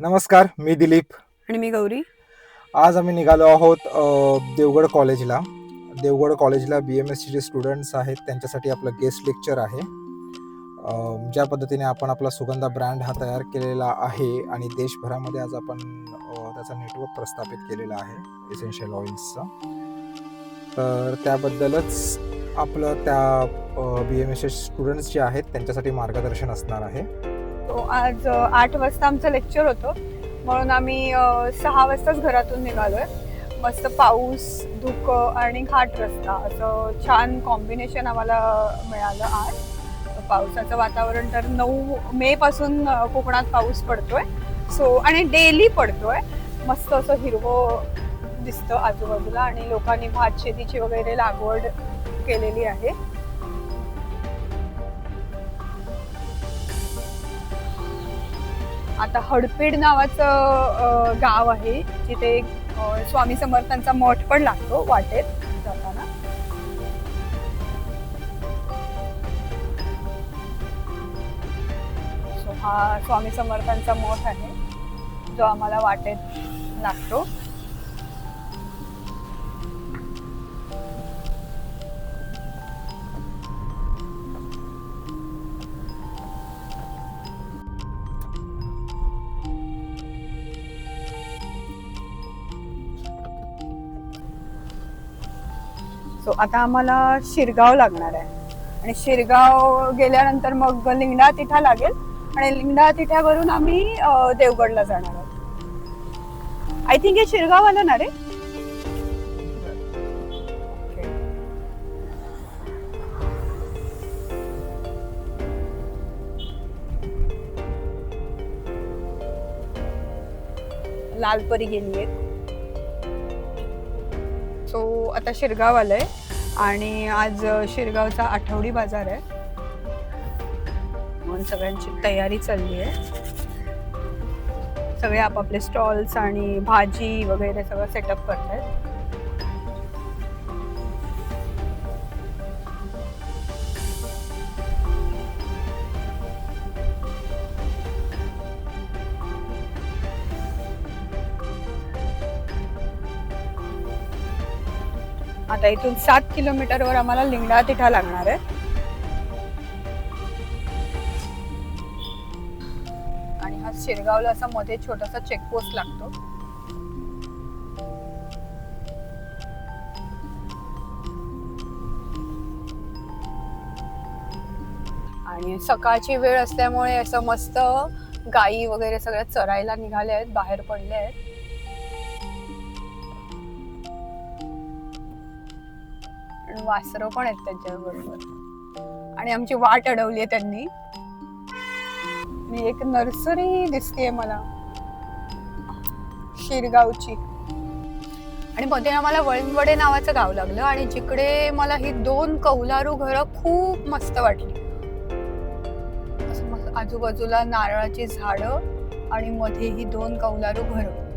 नमस्कार मी दिलीप. आणि मी गौरी. आज आम्ही निघालो आहोत अ, देवगड कॉलेजला. देवगड कॉलेजला बी एम एसचे जे स्टुडंट्स आहेत त्यांच्यासाठी आपलं गेस्ट लेक्चर आहे. अ, ज्या पद्धतीने आपण आपला सुगंधा ब्रँड हा तयार केलेला आहे आणि देशभरामध्ये आज आपण अ, त्याचा नेटवर्क प्रस्थापित केलेला आहे एसेन्शियल ऑइल्सचा तर त्याबद्दलच आपलं त्या बी एम एसचे स्टुडंट्स जे आहेत त्यांच्यासाठी मार्गदर्शन असणार आहे. तो आज आठ वाजता आमचं लेक्चर होतं. म्हणून आम्ही सहा वाजताच घरातून निघालोय. मस्त पाऊस धुकं आणि घाट रस्ता. असं छान कॉम्बिनेशन आम्हाला मिळालं आज. पावसाचं वातावरण तर नऊ मे पासून कोकणात पाऊस पडतोय. सो आणि डेली पडतोय. मस्त असं हिरवं दिसतं आजूबाजूला आणि लोकांनी भात शेतीची वगैरे लागवड केलेली आहे. आता हडपेड नावाचं गाव आहे. जिथे स्वामी समर्थांचा मठ पण लागतो वाटेत जाताना. हा स्वामी समर्थांचा मठ आहे जो आम्हाला वाटेत लागतो. सो आता आम्हाला शिरगाव लागणार आहे. आणि शिरगाव गेल्यानंतर मग लिंगडा तिठा लागेल. आणि लिंगडा तिठ्यावरून आम्ही देवगडला जाणार आहोत. आय थिंक हे शिरगाव आलं ना रे? लालपरी गेली आहे. सो आता शिरगाव आलंय आणि आज शिरगावचा आठवडी बाजार आहे. म्हणून सगळ्यांची तयारी चालली आहे. सगळे आपापले स्टॉल्स आणि भाजी वगैरे सगळं सेटअप करतायत. आता इथून सात किलोमीटरवर आम्हाला लिंगडा तिठा लागणार आहे. आणि हा शिरगावला असा मध्ये छोटासा चेकपोस्ट लागतो. आणि सकाळची वेळ असल्यामुळे असं मस्त गायी वगैरे सगळ्या चरायला निघाले आहेत बाहेर पडले आहेत. वासरं पण आहेत त्याच्याबरोबर. आणि आमची वाट अडवली आहे त्यांनी. मी एक नर्सरी दिसतेय मला. शिरगावची. आणि मध्ये आम्हाला वळणवडे नावाचं गाव लागलं आणि जिकडे मला ही दोन कौलारू घरं खूप मस्त वाटली. आजूबाजूला नारळाची झाडं आणि मध्ये ही दोन कौलारू घरं.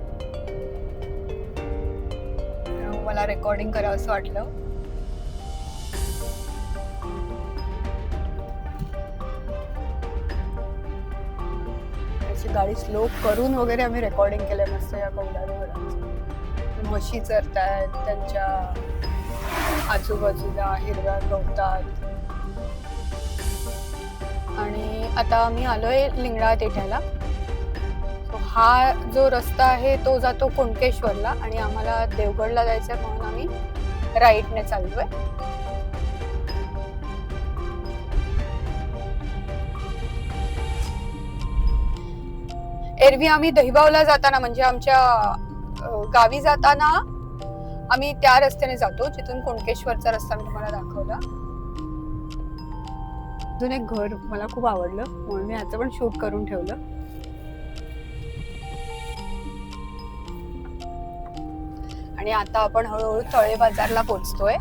मला रेकॉर्डिंग करावं असं वाटलं. गाडी स्लो करून वगैरे आम्ही रेकॉर्डिंग केलं मस्त या कौलारूवरांचं म्हशी चरतायत त्यांच्या आजूबाजूला हिरव्या गवतात. आणि आता आम्ही आलोय लिंगडा तेठ्याला हा जो रस्ता आहे तो जातो कुणकेश्वरला आणि आम्हाला देवगडला जायचं आहे म्हणून आम्ही राईटने चाललोय. एरवी आम्ही दहिबावला जाताना म्हणजे आमच्या गावी जाताना आम्ही त्या रस्त्याने जातो जिथून कोणकेश्वरचा रस्ता मी तुम्हाला दाखवला. अजून एक घर मला खूप आवडलं म्हणून मी याचं पण शूट करून ठेवलं. आणि आता आपण हळूहळू तळे बाजारला पोचतोय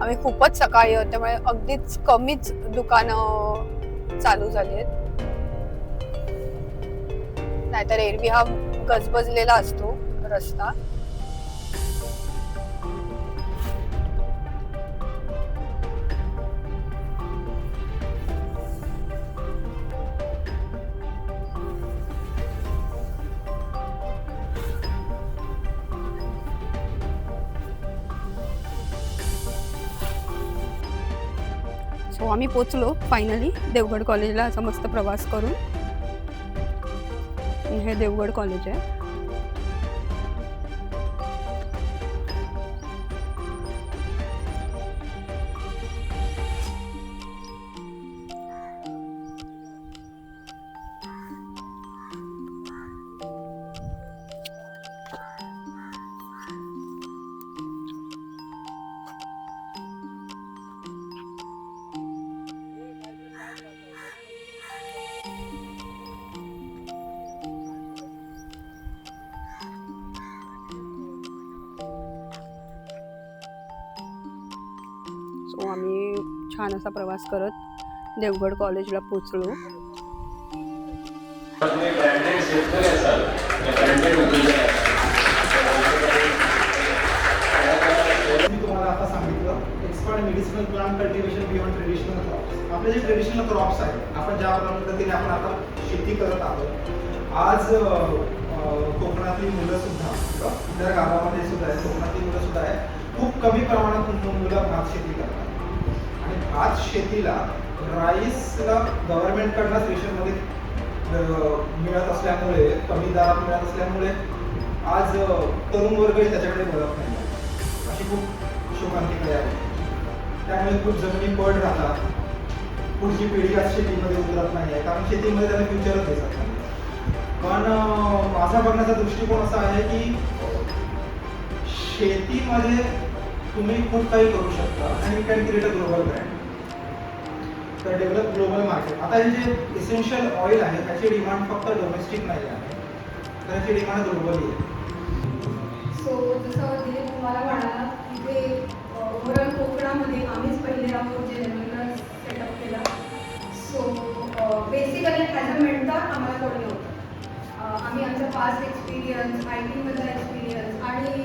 आम्ही खूपच सकाळी आहोत त्यामुळे अगदीच कमीच दुकानं चालू झाली आहेत. नाहीतर एरवी हा गजबजलेला असतो रस्ता. सो आम्ही पोचलो फायनली देवगड कॉलेजला असा मस्त प्रवास करून. हे देवगड कॉलेज आहे. छान असा प्रवास करत देवगड कॉलेजला पोचलो. मी तुम्हाला आता सांगितलं medicinal plant cultivation beyond traditional crops आपले जे ट्रेडिशनल क्रॉप्स आहेत आपण ज्या पद्धतीने आपण आता शेती करत आहोत आज कोकणातली मुलं सुद्धा किंवा इतर गावामध्ये सुद्धा आहे कोकणातली मुलं सुद्धा आहे खूप कमी प्रमाणात मुलं भात शेती करतात. आज शेतीला राईसला गव्हर्नमेंटकडनं रेशनमध्ये मिळत असल्यामुळे कमी दरात मिळत असल्यामुळे आज तरुण वर्गही त्याच्याकडे बघत नाही. अशी खूप शोकांतिकडे आहे. त्यामुळे खूप जमिनी पड राहतात. पुढची पिढी आज शेतीमध्ये उतरत नाही आहे कारण शेतीमध्ये त्यांना फ्युचरच दिसत नाही पण माझा बघण्याचा दृष्टिकोन असा आहे की शेतीमध्ये तुम्ही खूप काही करू शकता. आणि can create a global brand तर डेव्हलप ग्लोबल मार्केट आता हे जे इसेन्शियल ऑइल आहे त्याची डिमांड फक्त डोमेस्टिक नाही आहे. तर डिमांड ग्लोबली आहे. सो जसं दिलीप तुम्हाला म्हणाला तिथे ओव्हरऑल कोकणामध्ये आम्हीच पहिले आहोत जे जनरल सेटअप केला. So basically as a mentor आम्हाला कोणी होतं आम्ही आमचा पास्ट एक्सपिरियन्स आय टीमधला एक्सपिरियन्स आणि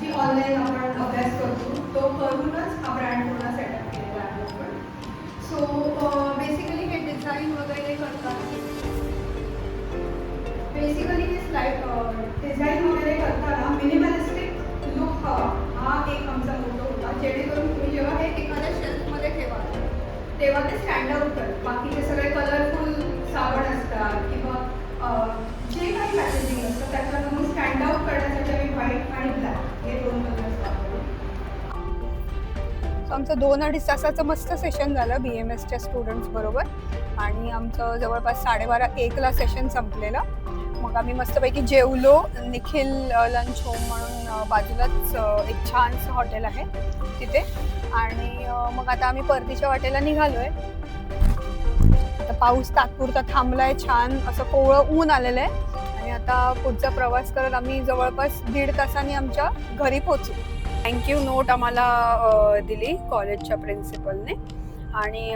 जी ऑनलाईन आपण अभ्यास करतो तो करूनच हा ब्रँड पूर्ण सेटअप केलेला आहे. आपण सो बेसिकली uh, हे डिझाईन वगैरे करतात. बेसिकली हे स्लाईड डिझाईन uh, वगैरे करताना मिनिमलिस्टिक लुक हवा हा एक आमचा मोठो होता. जेणेकरून तुम्ही जेव्हा हे एखाद्या शेल्फमध्ये ठेवा तेव्हा ते स्टँड आउट करत बाकीचे सगळे कलरफुल साबण असतात किंवा uh, जे काही मॅसेज आमचं दोन अडीच तासाचं मस्त सेशन झालं बी एम एसच्या स्टुडंट्स बरोबर. आणि आमचं जवळपास साडेबारा एकला सेशन संपलेलं. मग आम्ही मस्तपैकी जेवलो. निखिल लंच होम म्हणून बाजूलाच एक छानसं हॉटेल आहे तिथे. आणि मग आता आम्ही परतीच्या वाटेला निघालो आहे आता पाऊस तात्पुरता थांबलाय छान असं कोवळं ऊन आलेलं आहे. आणि आता पुढचा प्रवास करत आम्ही जवळपास दीड तासांनी आमच्या घरी पोचू थँक्यू नोट आम्हाला दिली कॉलेजच्या प्रिन्सिपलने आणि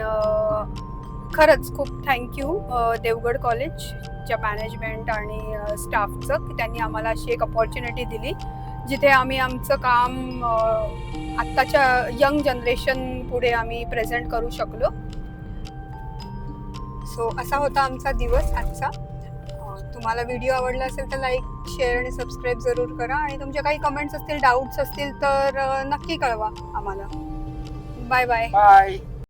खरंच खूप थँक्यू देवगड कॉलेजच्या मॅनेजमेंट आणि स्टाफचं की त्यांनी आम्हाला अशी एक अपॉर्च्युनिटी दिली जिथे आम्ही आमचं काम आत्ताच्या यंग जनरेशन पुढे आम्ही प्रेझेंट करू शकलो. सो असा होता आमचा दिवस आजचा. तुम्हाला व्हिडिओ आवडला असेल तर लाईक शेअर आणि सबस्क्राईब जरूर करा. आणि तुमचे काही कमेंट्स असतील डाऊट्स असतील तर नक्की कळवा आम्हाला. Bye bye bye